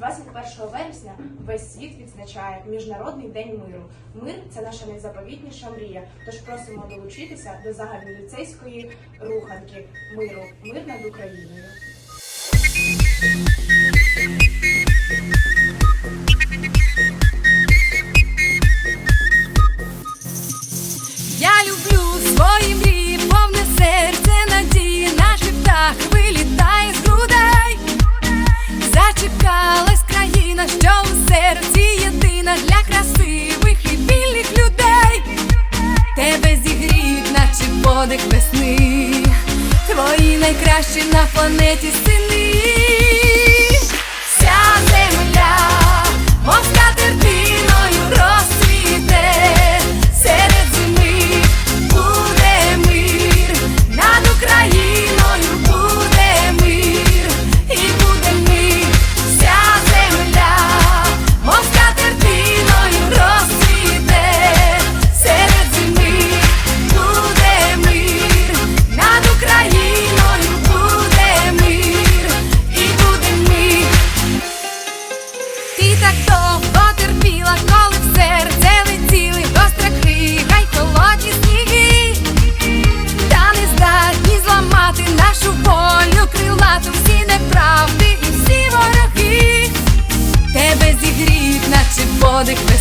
21 вересня весь світ відзначає Міжнародний день миру. Мир це наша найзаповітніша мрія. Тож просимо долучитися до загальноліцейської руханки миру. Мир над Україною. Я люблю свої мрії, повне серце надії, наче птах вилітає з грудей. Зачекалась країна, що у серці єдина для красивих і вільних людей. Тебе зігріють, наче подих весни. Твої найкращі на планеті сини.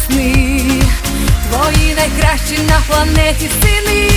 сни, твої найкращі на планеті сини.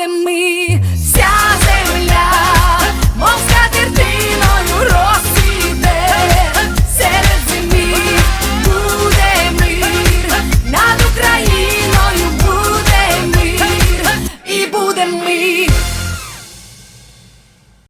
de mí.